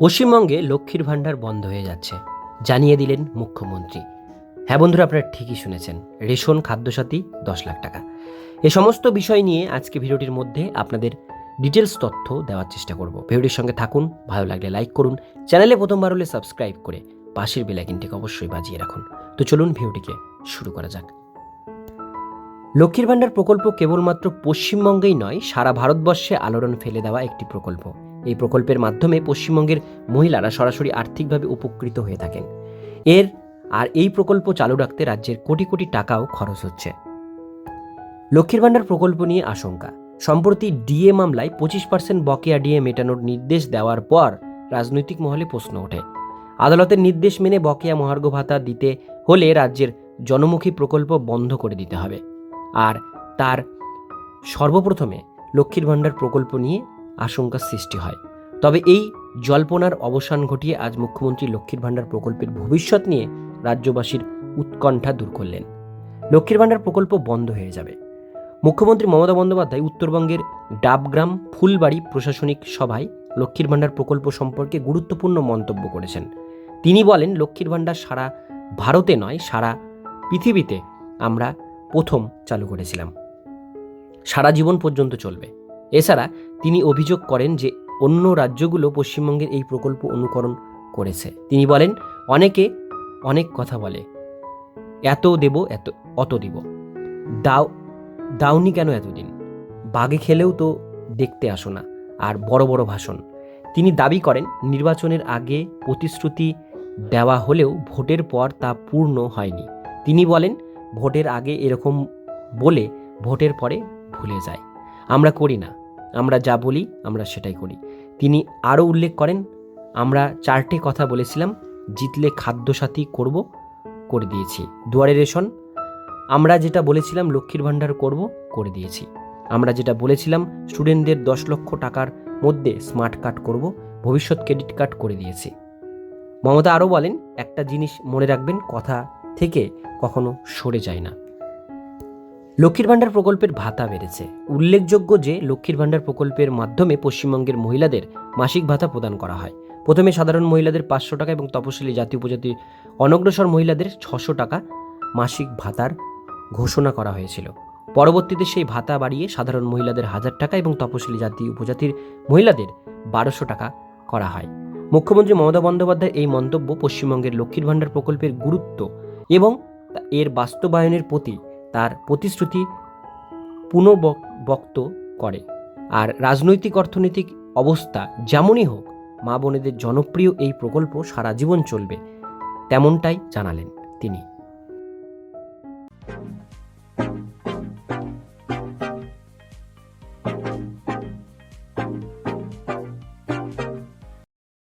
পশ্চিমবঙ্গে লক্ষ্মীর ভাণ্ডার বন্ধ হয়ে যাচ্ছে। জানিয়ে দিলেন মুখ্যমন্ত্রী। হ্যাঁ বন্ধুরা, আপনারা ঠিকই শুনেছেন, রেশন খাদ্যসাথী দশ লাখ টাকা। এ সমস্ত বিষয় নিয়ে আজকে ভিডিওটির মধ্যে আপনাদের ডিটেলস তথ্য দেওয়ার চেষ্টা করব। ভিডিওটির সঙ্গে থাকুন, ভালো লাগলে লাইক করুন, চ্যানেলে প্রথমবার হলে সাবস্ক্রাইব করে পাশের বেলাইকিনটিকে অবশ্যই বাজিয়ে রাখুন। তো চলুন ভিডিওটিকে শুরু করা যাক। লক্ষ্মীর ভাণ্ডার প্রকল্প কেবলমাত্র পশ্চিমবঙ্গেই নয়, সারা ভারতবর্ষে আলোড়ন ফেলে দেওয়া একটি প্রকল্প। এই প্রকল্পের মাধ্যমে পশ্চিমবঙ্গের মহিলারা সরাসরি আর্থিকভাবে উপকৃত হয়ে থাকেন। এর আর এই প্রকল্প চালু রাখতে রাজ্যের কোটি কোটি টাকাও খরচ হচ্ছে। লক্ষ্মীর ভাণ্ডার প্রকল্প নিয়ে আশঙ্কা। সম্প্রতি ডিএ মামলায় পঁচিশ পার্সেন্ট বকেয়া ডিএ মেটানোর নির্দেশ দেওয়ার পর রাজনৈতিক মহলে প্রশ্ন ওঠে। আদালতের নির্দেশ মেনে বকেয়া মহার্ঘ ভাতা দিতে হলে রাজ্যের জনমুখী প্রকল্প বন্ধ করে দিতে হবে। আর তার সর্বপ্রথমে লক্ষ্মীর ভাণ্ডার প্রকল্প নিয়ে আশঙ্কার সৃষ্টি হয়। তবে এই জল্পনার অবসান ঘটিয়ে আজ মুখ্যমন্ত্রী লক্ষ্মীর ভাণ্ডার প্রকল্পের ভবিষ্যৎ নিয়ে রাজ্যবাসীর উৎকণ্ঠা দূর করলেন। লক্ষ্মীর ভাণ্ডার প্রকল্প বন্ধ হয়ে যাবে। মুখ্যমন্ত্রী মমতা বন্দ্যোপাধ্যায় উত্তরবঙ্গের ডাবগ্রাম ফুলবাড়ি প্রশাসনিক সভায় লক্ষ্মীর ভাণ্ডার প্রকল্প সম্পর্কে গুরুত্বপূর্ণ মন্তব্য করেছেন। তিনি বলেন, লক্ষ্মীর ভাণ্ডার সারা ভারতে নয়, সারা পৃথিবীতে আমরা প্রথম চালু করেছিলাম। সারা জীবন পর্যন্ত চলবে। এছাড়া তিনি অভিযোগ করেন যে অন্য রাজ্যগুলো পশ্চিমবঙ্গের এই প্রকল্প অনুকরণ করেছে। তিনি বলেন, অনেকে অনেক কথা বলে, এত দেব, এত, অত দিব। দাও, দাওনি কেন এতদিন? বাগে খেলেও তো দেখতে আসো না, আর বড় বড় ভাষণ। তিনি দাবি করেন, নির্বাচনের আগে প্রতিশ্রুতি দেওয়া হলেও ভোটের পর তা পূর্ণ হয়নি। তিনি বলেন, ভোটের আগে এরকম বলে ভোটের পরে ভুলে যায় আমরা করি না। আমরা যা বলি, আমরা সেটাই করি। তিনি আরও উল্লেখ করেন, আমরা চারটে কথা বলেছিলাম, জিতলে খাদ্যসাথী করব, করে দিয়েছি। দুয়ারে রেশন, আমরা যেটা বলেছিলাম, লক্ষ্মীর ভাণ্ডার করব, করে দিয়েছি। আমরা যেটা বলেছিলাম, স্টুডেন্টদের দশ লক্ষ টাকার মধ্যে স্মার্ট কার্ড করব, ভবিষ্যৎ ক্রেডিট কার্ড করে দিয়েছি। মমতা আরও বলেন, একটা জিনিস মনে রাখবেন, কথা থেকে কখনো সরে যায় না। লক্ষ্মীর ভাণ্ডার প্রকল্পের ভাতা বেড়েছে। উল্লেখযোগ্য যে, লক্ষ্মীর ভাণ্ডার প্রকল্পের মাধ্যমে পশ্চিমবঙ্গের মহিলাদের মাসিক ভাতা প্রদান করা হয়। প্রথমে সাধারণ মহিলাদের পাঁচশো টাকা এবং তপশিলি জাতি উপজাতি অনগ্রসর মহিলাদের ছশো টাকা মাসিক ভাতার ঘোষণা করা হয়েছিল। পরবর্তীতে সেই ভাতা বাড়িয়ে সাধারণ মহিলাদের হাজার টাকা এবং তপশিলি জাতি উপজাতির মহিলাদের বারোশো টাকা করা হয়। মুখ্যমন্ত্রী মমতা বন্দ্যোপাধ্যায় এই মন্তব্য পশ্চিমবঙ্গের লক্ষ্মীর ভাণ্ডার প্রকল্পের গুরুত্ব এবং এর বাস্তবায়নের প্রতি তার প্রতিশ্রুতি পুনর্বক্ত করে। আর রাজনৈতিক অর্থনৈতিক অবস্থা যেমনই হোক, মা বোনেদের জনপ্রিয় এই প্রকল্প সারা জীবন চলবে, তেমনটাই জানালেন তিনি।